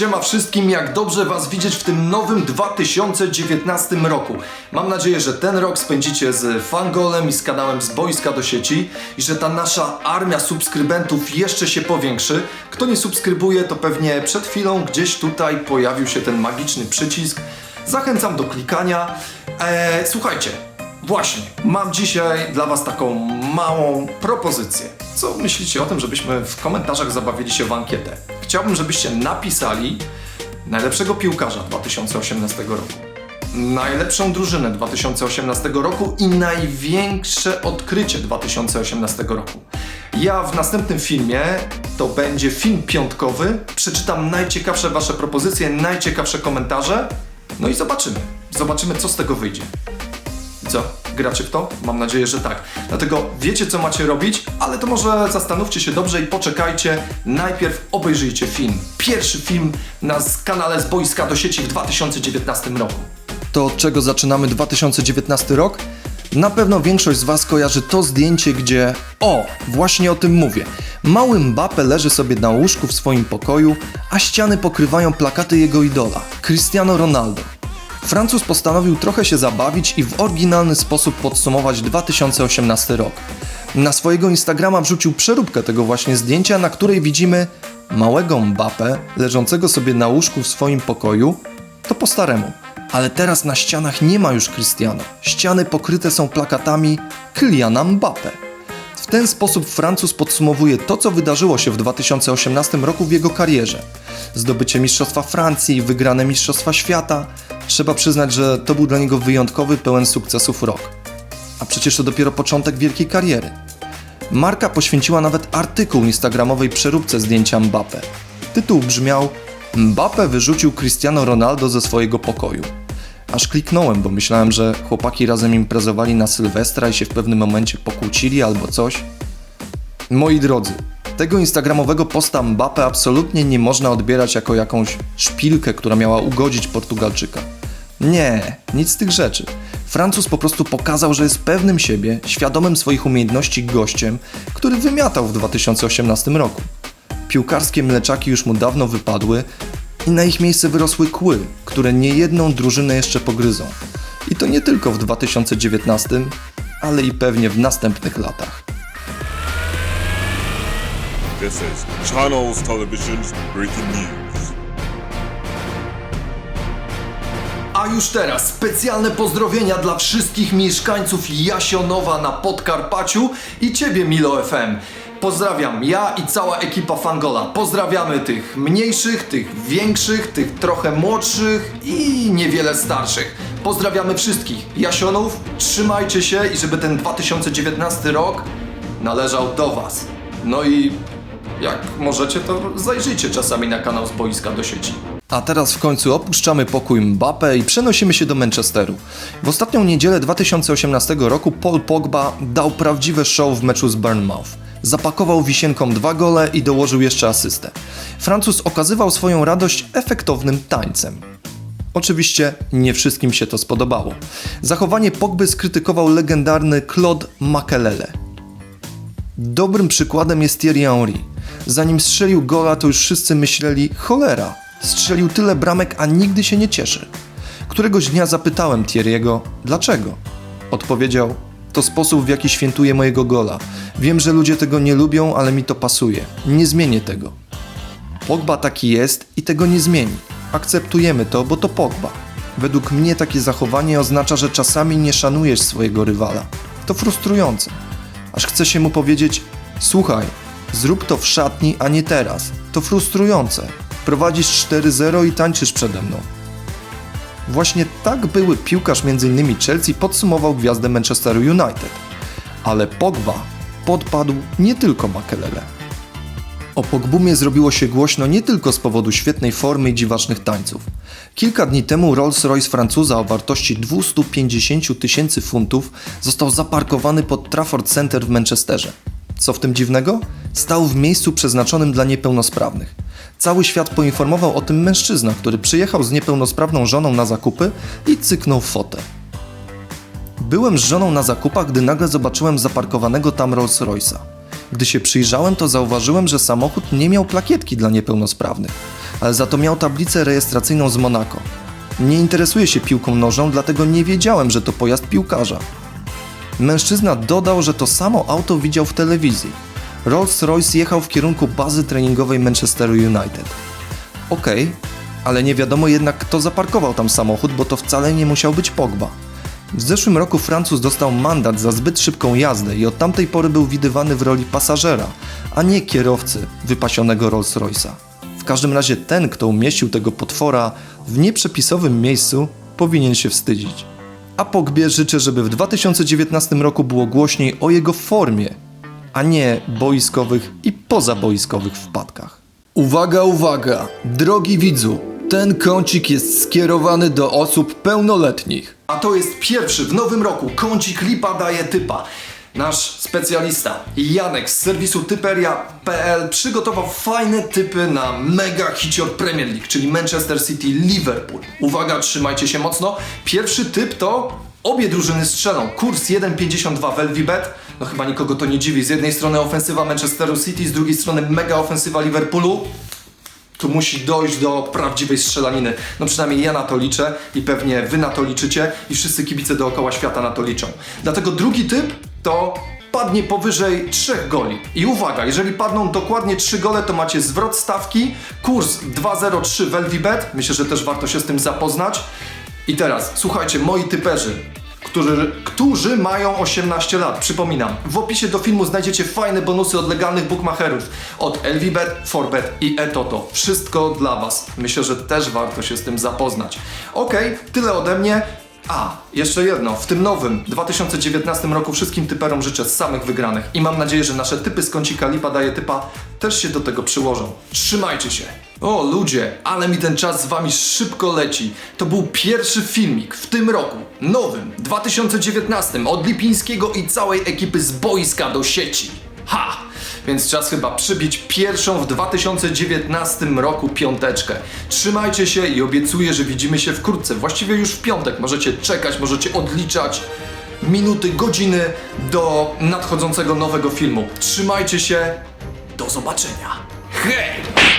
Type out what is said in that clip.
Siema wszystkim, jak dobrze Was widzieć w tym nowym 2019 roku. Mam nadzieję, że ten rok spędzicie z Fangolem i z kanałem z boiska do sieci i że ta nasza armia subskrybentów jeszcze się powiększy. Kto nie subskrybuje, to pewnie przed chwilą gdzieś tutaj pojawił się ten magiczny przycisk. Zachęcam do klikania. Eee, słuchajcie, Właśnie, mam dzisiaj dla Was taką małą propozycję. Co myślicie o tym, żebyśmy w komentarzach zabawili się w ankietę? Chciałbym, żebyście napisali najlepszego piłkarza 2018 roku, najlepszą drużynę 2018 roku i największe odkrycie 2018 roku. Ja w następnym filmie, to będzie film piątkowy, przeczytam najciekawsze Wasze propozycje, najciekawsze komentarze, no i zobaczymy. Zobaczymy, co z tego wyjdzie. Co? Gracie w to? Mam nadzieję, że tak. Dlatego wiecie, co macie robić, ale to może zastanówcie się dobrze i poczekajcie. Najpierw obejrzyjcie film. Pierwszy film na kanale z boiska do sieci w 2019 roku. To od czego zaczynamy 2019 rok? Na pewno większość z Was kojarzy to zdjęcie, gdzie... O, właśnie o tym mówię. Mały Mbappe leży sobie na łóżku w swoim pokoju, a ściany pokrywają plakaty jego idola, Cristiano Ronaldo. Francuz postanowił trochę się zabawić i w oryginalny sposób podsumować 2018 rok. Na swojego Instagrama wrzucił przeróbkę tego właśnie zdjęcia, na której widzimy małego Mbappé leżącego sobie na łóżku w swoim pokoju, to po staremu. Ale teraz na ścianach nie ma już Cristiano. Ściany pokryte są plakatami Kyliana Mbappé. Ten sposób Francuz podsumowuje to, co wydarzyło się w 2018 roku w jego karierze. Zdobycie Mistrzostwa Francji, wygrane Mistrzostwa Świata. Trzeba przyznać, że to był dla niego wyjątkowy, pełen sukcesów rok. A przecież to dopiero początek wielkiej kariery. Marka poświęciła nawet artykuł instagramowej przeróbce zdjęcia Mbappé. Tytuł brzmiał Mbappé wyrzucił Cristiano Ronaldo ze swojego pokoju. Aż kliknąłem, bo myślałem, że chłopaki razem imprezowali na Sylwestra i się w pewnym momencie pokłócili albo coś. Moi drodzy, tego instagramowego posta Mbappé absolutnie nie można odbierać jako jakąś szpilkę, która miała ugodzić Portugalczyka. Nie, nic z tych rzeczy. Francuz po prostu pokazał, że jest pewnym siebie, świadomym swoich umiejętności gościem, który wymiatał w 2018 roku. Piłkarskie mleczaki już mu dawno wypadły i na ich miejsce wyrosły kły, które niejedną drużynę jeszcze pogryzą. I to nie tylko w 2019, ale i pewnie w następnych latach. This is Channels Television's breaking news. A już teraz specjalne pozdrowienia dla wszystkich mieszkańców Jasionowa na Podkarpaciu i Ciebie Milo FM. Pozdrawiam ja i cała ekipa Fangola. Pozdrawiamy tych mniejszych, tych większych, tych trochę młodszych i niewiele starszych. Pozdrawiamy wszystkich Jasionów, trzymajcie się i żeby ten 2019 rok należał do Was. No i jak możecie, to zajrzyjcie czasami na kanał z boiska do sieci. A teraz w końcu opuszczamy pokój Mbappe i przenosimy się do Manchesteru. W ostatnią niedzielę 2018 roku Paul Pogba dał prawdziwe show w meczu z Bournemouth. Zapakował wisienką dwa gole i dołożył jeszcze asystę. Francuz okazywał swoją radość efektownym tańcem. Oczywiście nie wszystkim się to spodobało. Zachowanie Pogby skrytykował legendarny Claude Makelele. Dobrym przykładem jest Thierry Henry. Zanim strzelił gola, to już wszyscy myśleli, cholera, strzelił tyle bramek, a nigdy się nie cieszy. Któregoś dnia zapytałem Thierry'ego, dlaczego? Odpowiedział, to sposób w jaki świętuję mojego gola. Wiem, że ludzie tego nie lubią, ale mi to pasuje. Nie zmienię tego. Pogba taki jest i tego nie zmieni. Akceptujemy to, bo to Pogba. Według mnie takie zachowanie oznacza, że czasami nie szanujesz swojego rywala. To frustrujące. Aż chce się mu powiedzieć: Słuchaj, zrób to w szatni, a nie teraz. To frustrujące. Prowadzisz 4-0 i tańczysz przede mną. Właśnie tak były piłkarz m.in. Chelsea podsumował gwiazdę Manchesteru United. Ale Pogba podpadł nie tylko Makelele. O Pogbumie zrobiło się głośno nie tylko z powodu świetnej formy i dziwacznych tańców. Kilka dni temu Rolls-Royce Francuza o wartości 250 tysięcy funtów został zaparkowany pod Trafford Center w Manchesterze. Co w tym dziwnego? Stał w miejscu przeznaczonym dla niepełnosprawnych. Cały świat poinformował o tym mężczyzna, który przyjechał z niepełnosprawną żoną na zakupy i cyknął fotę. Byłem z żoną na zakupach, gdy nagle zobaczyłem zaparkowanego tam Rolls Royce'a. Gdy się przyjrzałem, to zauważyłem, że samochód nie miał plakietki dla niepełnosprawnych. ale za to miał tablicę rejestracyjną z Monako. Nie interesuję się piłką nożną, dlatego nie wiedziałem, że to pojazd piłkarza. Mężczyzna dodał, że to samo auto widział w telewizji. Rolls-Royce jechał w kierunku bazy treningowej Manchesteru United. Okej, ale nie wiadomo jednak kto zaparkował tam samochód, bo to wcale nie musiał być Pogba. W zeszłym roku Francuz dostał mandat za zbyt szybką jazdę i od tamtej pory był widywany w roli pasażera, a nie kierowcy wypasionego Rolls-Royce'a. W każdym razie ten, kto umieścił tego potwora w nieprzepisowym miejscu, powinien się wstydzić. A Pogbie życzę, żeby w 2019 roku było głośniej o jego formie, a nie boiskowych i pozaboiskowych wpadkach. Uwaga, uwaga! Drogi widzu, ten kącik jest skierowany do osób pełnoletnich. A to jest pierwszy w nowym roku kącik Lipa daje typa. Nasz specjalista Janek z serwisu typeria.pl przygotował fajne typy na mega hicior Premier League, czyli Manchester City Liverpool. Uwaga, trzymajcie się mocno. Pierwszy typ to obie drużyny strzelą. Kurs 1,52 w LVBet. No chyba nikogo to nie dziwi. Z jednej strony ofensywa Manchesteru City, z drugiej strony mega ofensywa Liverpoolu tu musi dojść do prawdziwej strzelaniny. No przynajmniej ja na to liczę i pewnie wy na to liczycie i wszyscy kibice dookoła świata na to liczą. Dlatego drugi typ to padnie powyżej 3 goli. I uwaga, jeżeli padną dokładnie 3 gole, to macie zwrot stawki, kurs 2.03 w LVBet. Myślę, że też warto się z tym zapoznać. I teraz, słuchajcie, moi typerzy, którzy, którzy mają 18 lat. Przypominam, w opisie do filmu znajdziecie fajne bonusy od legalnych bookmacherów. Od LVBet, Forbet i eToto. Wszystko dla Was. Myślę, że też warto się z tym zapoznać. Okej, tyle ode mnie. A, jeszcze jedno. W tym nowym 2019 roku wszystkim typerom życzę samych wygranych i mam nadzieję, że nasze typy z kącika Lipa daje typa też się do tego przyłożą. Trzymajcie się! O ludzie, ale mi ten czas z wami szybko leci. To był pierwszy filmik w tym roku, nowym, 2019, od Lipińskiego i całej ekipy z boiska do sieci. Ha! Więc czas chyba przybić pierwszą w 2019 roku piąteczkę. Trzymajcie się i obiecuję, że widzimy się wkrótce. Właściwie już w piątek. Możecie czekać, możecie odliczać minuty, godziny do nadchodzącego nowego filmu. Trzymajcie się. Do zobaczenia. Hej!